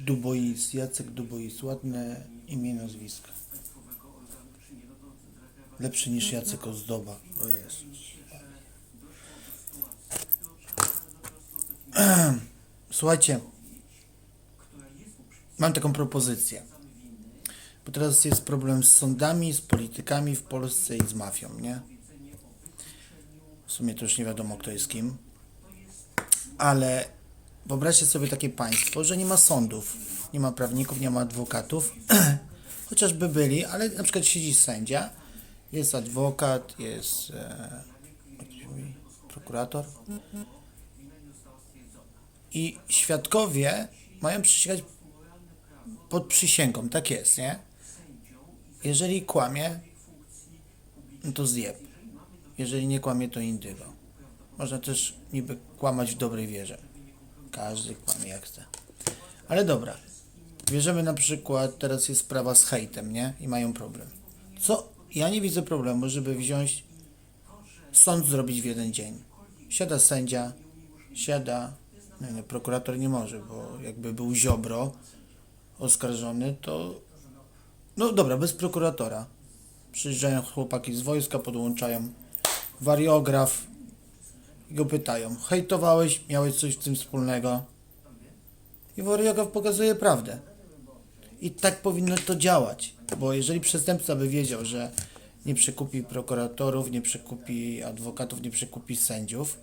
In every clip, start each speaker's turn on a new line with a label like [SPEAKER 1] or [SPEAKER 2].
[SPEAKER 1] Dubois, Jacek Dubois, ładne imię nazwisko. Lepszy niż Jacek Ozdoba. O Jezus. Słuchajcie, mam taką propozycję. Bo teraz jest problem z sądami, z politykami w Polsce i z mafią, nie? W sumie to już nie wiadomo, kto jest kim. Ale wyobraźcie sobie takie państwo, że nie ma sądów, nie ma prawników, nie ma adwokatów. Chociażby byli, ale na przykład siedzi sędzia, jest adwokat, jest e, prokurator. I świadkowie mają przysięgać pod przysięgą, tak jest, nie? Jeżeli kłamie, no to zjeb. Jeżeli nie kłamie, to indygo. Można też niby kłamać w dobrej wierze. Każdy kłamie jak chce. Ale dobra. Bierzemy na przykład, teraz jest sprawa z hejtem, nie? I mają problem. Co? Ja nie widzę problemu, żeby wziąć sąd zrobić w jeden dzień. Siada sędzia, siada, nie, nie, prokurator nie może, bo jakby był Ziobro oskarżony, to no dobra, bez prokuratora. Przyjeżdżają chłopaki z wojska, podłączają wariograf i go pytają, hejtowałeś, miałeś coś z tym wspólnego? I wariograf pokazuje prawdę. I tak powinno to działać, bo jeżeli przestępca by wiedział, że nie przekupi prokuratorów, nie przekupi adwokatów, nie przekupi sędziów,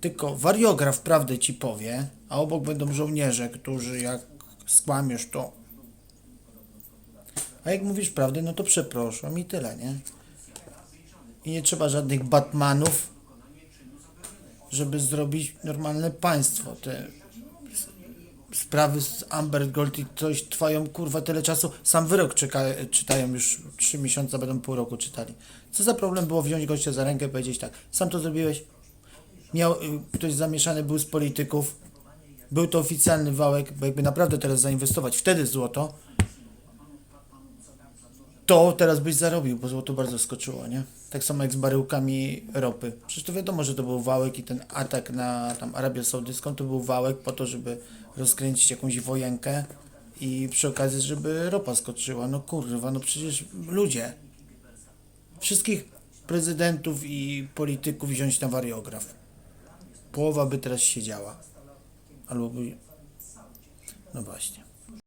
[SPEAKER 1] tylko wariograf prawdę ci powie, a obok będą żołnierze, którzy jak skłamiesz, to a jak mówisz prawdę, no to przepraszam i tyle, nie? I nie trzeba żadnych Batmanów, żeby zrobić normalne państwo. Te sprawy z Amber Gold i coś trwają kurwa tyle czasu. Sam wyrok czeka, czytają już trzy miesiące, będą pół roku czytali. Co za problem było wziąć gościa za rękę i powiedzieć tak, sam to zrobiłeś? Miał, y, ktoś zamieszany był z polityków, był to oficjalny wałek, bo jakby naprawdę teraz zainwestować wtedy złoto, to teraz byś zarobił, bo złoto bardzo skoczyło, nie? Tak samo jak z baryłkami ropy. Przecież to wiadomo, że to był wałek i ten atak na tam Arabię Saudyjską to był wałek po to, żeby rozkręcić jakąś wojenkę i przy okazji, żeby ropa skoczyła. No kurwa, no przecież ludzie. Wszystkich prezydentów i polityków wziąć na wariograf. Połowa by teraz siedziała. Albo by... No właśnie.